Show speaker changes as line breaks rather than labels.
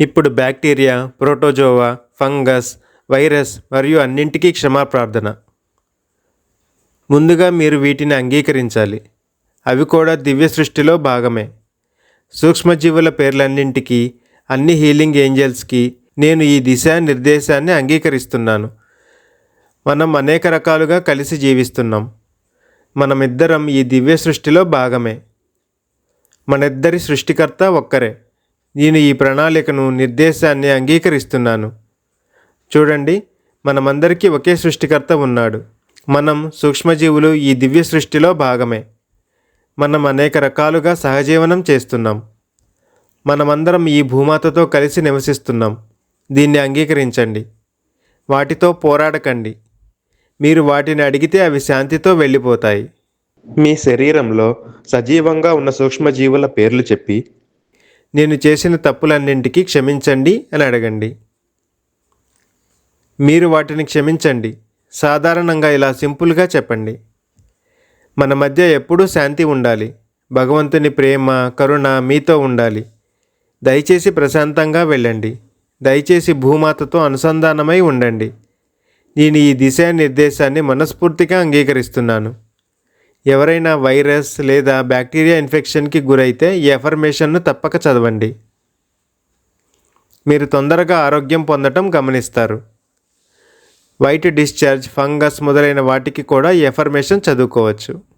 ఇప్పుడు bacteria protozoa fungus virus మరియు అన్నింటికీ క్షమాప్రార్థన. ముందుగా మీరు వీటిని అంగీకరించాలి. అవి కూడా దివ్య సృష్టిలో భాగమే. సూక్ష్మజీవుల పేర్లన్నింటికీ అన్ని హీలింగ్ ఏంజల్స్కి నేను ఈ దిశా నిర్దేశాన్ని అంగీకరిస్తున్నాను. మనం అనేక రకాలుగా కలిసి జీవిస్తున్నాం. మనమిద్దరం ఈ దివ్య సృష్టిలో భాగమే. మనిద్దరి సృష్టికర్త ఒక్కరే. నేను ఈ ప్రణాళికను నిర్దేశాన్ని అంగీకరిస్తున్నాను. చూడండి మనమందరికీ ఒకే సృష్టికర్త ఉన్నాడు. మనం సూక్ష్మజీవులు ఈ దివ్య సృష్టిలో భాగమే. మనం అనేక రకాలుగా సహజీవనం చేస్తున్నాం. మనమందరం ఈ భూమాతతో కలిసి నివసిస్తున్నాం. దీన్ని అంగీకరించండి. వాటితో పోరాడకండి. మీరు వాటిని అడిగితే అవి శాంతితో వెళ్ళిపోతాయి. మీ శరీరంలో సజీవంగా ఉన్న సూక్ష్మజీవుల పేర్లు చెప్పి నేను చేసిన తప్పులన్నింటికీ క్షమించండి అని అడగండి. మీరు వాటిని క్షమించండి. సాధారణంగా ఇలా సింపుల్గా చెప్పండి. మన మధ్య ఎప్పుడూ శాంతి ఉండాలి. భగవంతుని ప్రేమ కరుణ మీతో ఉండాలి. దయచేసి ప్రశాంతంగా వెళ్ళండి. దయచేసి భూమాతతో అనుసంధానమై ఉండండి. నేను ఈ దిశానిర్దేశాన్ని మనస్ఫూర్తిగా అంగీకరిస్తున్నాను. ఎవరైనా వైరస్ లేదా బ్యాక్టీరియా ఇన్ఫెక్షన్కి గురైతే ఈ ఎఫర్మేషన్ను తప్పక చదవండి. మీరు తొందరగా ఆరోగ్యం పొందటం గమనిస్తారు. వైట్ డిశ్చార్జ్ ఫంగస్ మొదలైన వాటికి కూడా ఈ ఎఫర్మేషన్ చదువుకోవచ్చు.